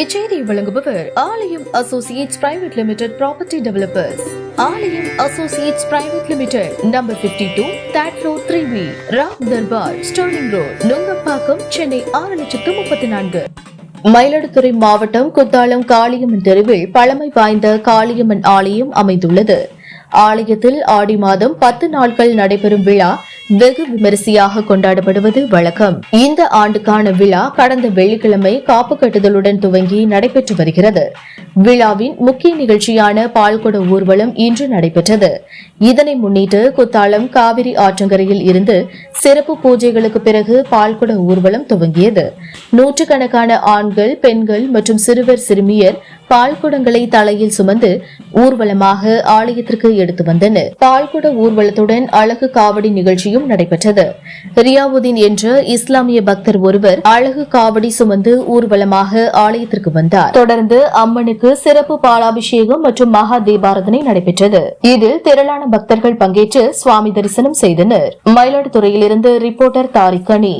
இச்செய்தி வழங்குபவர் Aalayam associates private limited property developers. Aalayam associates private limited number 52 two that road three B Ram Durbar Sterling road Nungambakkam Chennai ஆறு லட்சத்து முப்பத்தி நான்கு. மயிலாடுதுறை மாவட்டம் குத்தாலம் காளியம்மன் தெருவில் பழமை வாய்ந்த காளியம்மன் ஆலயம் அமைந்துள்ளது. ஆலயத்தில் ஆடி மாதம் பத்து நாட்கள் நடைபெறும் விழா வெகு விமரிசையாக கொண்டாடப்படுவது வழக்கம். இந்த ஆண்டுக்கான விழா கடந்த வெள்ளிக்கிழமை காப்பு கட்டுதலுடன் துவங்கி நடைபெற்று வருகிறது. விழாவின் முக்கிய நிகழ்ச்சியான பால்குட ஊர்வலம் இன்று நடைபெற்றது. இதனை முன்னிட்டு குத்தாலம் காவிரி ஆற்றங்கரையில் இருந்து சிறப்பு பூஜைகளுக்கு பிறகு பால்குட ஊர்வலம் துவங்கியது. நூற்றுக்கணக்கான ஆண்கள் பெண்கள் மற்றும் சிறுவர் சிறுமியர் பால்குடங்களை தலையில் சுமந்து ஊர்வலமாக ஆலயத்திற்கு எடுத்து வந்தனர் பால்குட ஊர்வலத்துடன் அழகு காவடி நிகழ்ச்சியும் நடைபெற்றது. ரியாவுதீன் என்ற இஸ்லாமிய பக்தர் ஒருவர் அழகு காவடி சுமந்து ஊர்வலமாக ஆலயத்திற்கு வந்தார். தொடர்ந்து அம்மனுக்கு சிறப்பு பாலாபிஷேகம் மற்றும் மகா தீபாரதனை நடைபெற்றது. இதில் திரளான பக்தர்கள் பங்கேற்று சுவாமி தரிசனம் செய்தனர். மயிலாடுதுறையிலிருந்து ரிப்போர்ட்டர் தாரிக் அணி